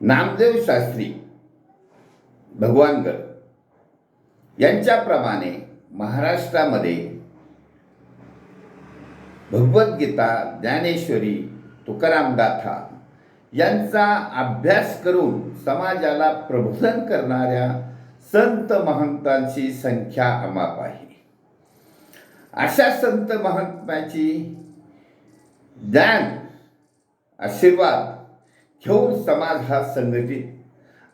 नामदेव शास्त्री भगवानगड यांच्याप्रमाणे महाराष्ट्रामध्ये भगवद्गीता ज्ञानेश्वरी तुकाराम गाथा यांचा अभ्यास करून समाजाला प्रबोधन करणाऱ्या संत महंतांची संख्या अमाप आहे. अशा संत महंतांची ज्ञान आशीर्वाद घेऊन समाज हा संघटित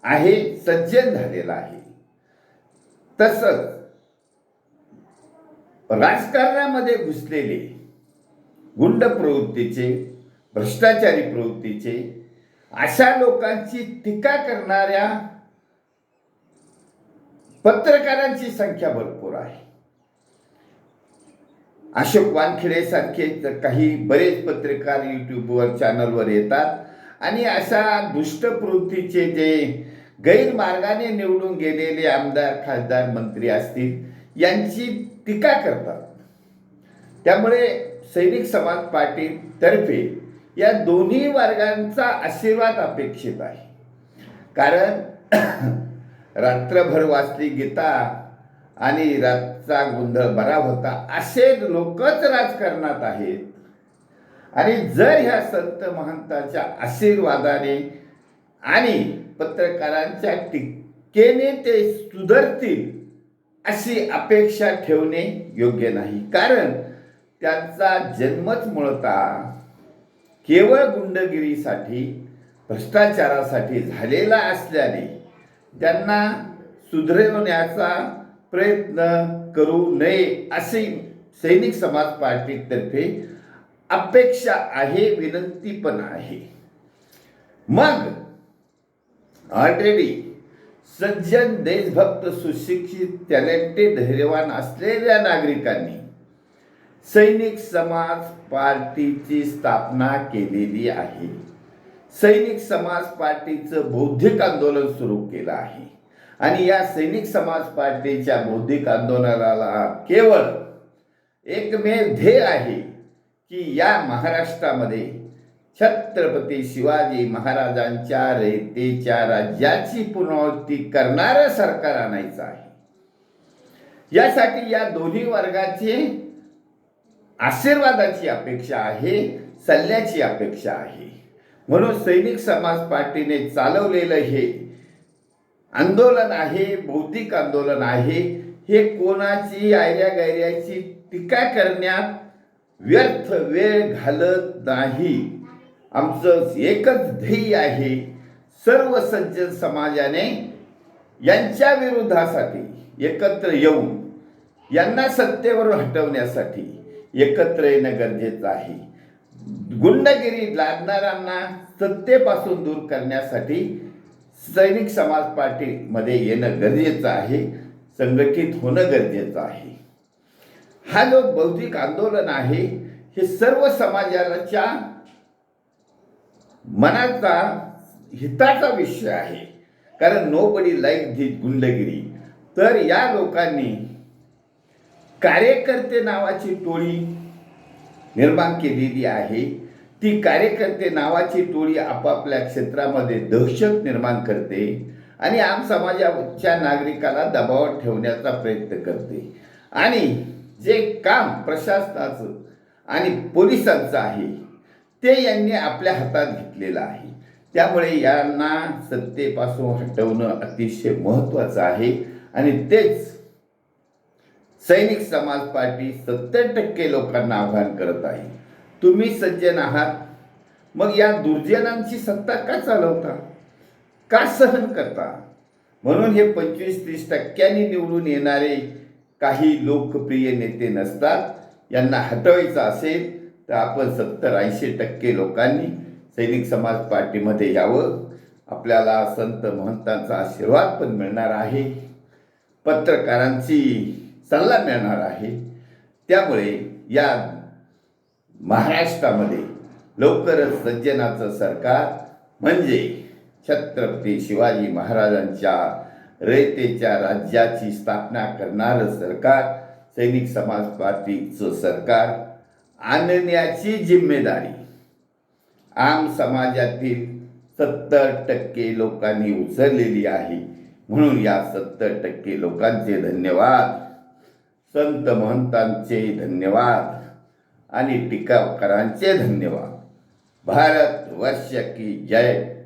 आहे सज्जन झालेला आहे. तसंच राजकारणामध्ये घुसलेले गुंड प्रवृत्तीचे भ्रष्टाचारी प्रवृत्तीचे अशा लोकांची टीका करणाऱ्या पत्रकारांची संख्या भरपूर आहे. अशोक वानखेडे सारखे काही बरेच पत्रकार यूट्यूबवर चॅनलवर येतात आणि अशा दुष्ट प्रवृत्तीचे जे गैरमार्गाने निवडून गेलेले आमदार खासदार मंत्री असतील यांची टीका करतात. त्यामुळे सैनिक समाज पार्टीतर्फे या दोन्ही वर्गांचा आशीर्वाद अपेक्षित आहे. कारण रात्रभर वाचली गीता आणि रातचा गोंधळ बरा होता असे लोकच राजकारणात आहेत. आणि जर ह्या संत महंताच्या आशीर्वादाने आणि पत्रकारांच्या टीकेने ते सुधरतील अशी अपेक्षा ठेवणे योग्य नाही. कारण त्यांचा जन्मच मुळता केवळ गुंडगिरीसाठी भ्रष्टाचारासाठी झालेला असल्याने त्यांना सुधरवण्याचा प्रयत्न करू नये असे सैनिक समाज पार्टीतर्फे अपेक्षा आहे विनंती पण आहे. मग ऑलरेडी सज्जन देशभक्त सुशिक्षित टॅलेंटेड धैर्यवान असलेल्या नागरिकांनी सैनिक समाज पार्टीची स्थापना केलेली आहे. सैनिक समाज पार्टीचं बौद्धिक आंदोलन सुरू केलं आहे. आणि या सैनिक समाज पार्टीच्या बौद्धिक आंदोलनाला केवळ एकमेव ध्येय आहे की या महाराष्ट्रामध्ये छत्रपती शिवाजी महाराजांच्या रयतेच्या राज्याची पुनरावृत्ती करणारं सरकार आणायचं आहे. यासाठी या दोन्ही वर्गाचे आशीर्वादाची अपेक्षा आहे सल्ल्याची अपेक्षा आहे. म्हणून सैनिक समाज पार्टीने चालवलेलं हे आंदोलन आहे बौद्धिक आंदोलन आहे हे कोणाची आयऱ्या गैऱ्याची टीका करण्यात व्यर्थ वेळ घालत नाही. आमचं एकच ध्येय आहे सर्व सज्जन समाजाने यांच्या विरोधासाठी एकत्र येऊन यांना सत्तेवरून हटवण्यासाठी एकत्र येणं गरजेचं आहे. गुंडगिरी लादणाऱ्यांना सत्तेपासून दूर करण्यासाठी सैनिक समाज पार्टीमध्ये येणं गरजेचं आहे. संघटित होणं गरजेचं आहे. हा जो बौद्धिक आंदोलन आहे हे सर्व समाजाच्या मनाचा हिताचा विषय आहे. कारण नो बडी लाईक धी गुंडगिरी. तर या लोकांनी कार्यकर्ते नावाची टोळी निर्माण केलेली आहे. ती कार्यकर्ते नावाची टोळी आपापल्या क्षेत्रामध्ये दहशत निर्माण करते आणि आम समाजाच्या नागरिकाला दबावात ठेवण्याचा प्रयत्न करते. आणि जे काम प्रशासनाचं आणि पोलिसांचं आहे ते यांनी आपल्या हातात घेतलेलं आहे. त्यामुळे यांना सत्तेपासून हटवणं अतिशय महत्त्वाचं आहे. आणि तेच सैनिक समाज पार्टी सत्तर टक्के लोकांना आव्हान करत आहे. तुम्ही सज्जन आहात. मग या दुर्जनांची सत्ता का चालवता? का सहन करता? म्हणून हे पंचवीस तीस टक्क्यांनी निवडून येणारे काही लोकप्रिय नेते नसतात यांना हटवायचं असेल तर आपण सत्तर ऐंशी टक्के लोकांनी सैनिक समाज पार्टीमध्ये यावं. आपल्याला संत महंतांचा आशीर्वाद पण मिळणार आहे. पत्रकारांची सल्ला मिळणार आहे. त्यामुळे या महाराष्ट्रामध्ये लवकरच सज्जनाचं सरकार म्हणजे छत्रपती शिवाजी महाराजांच्या रयतेच्या राज्याची स्थापना करणारं सरकार सैनिक समाज पार्टीचं सरकार आणण्याची जिम्मेदारी. आम समाजातील सत्तर टक्के लोकांनी उचललेली आहे. म्हणून या सत्तर टक्के लोकांचे धन्यवाद. संत महंतांचे धन्यवाद आणि टीकाकारांचे धन्यवाद. भारत वर्ष की जय.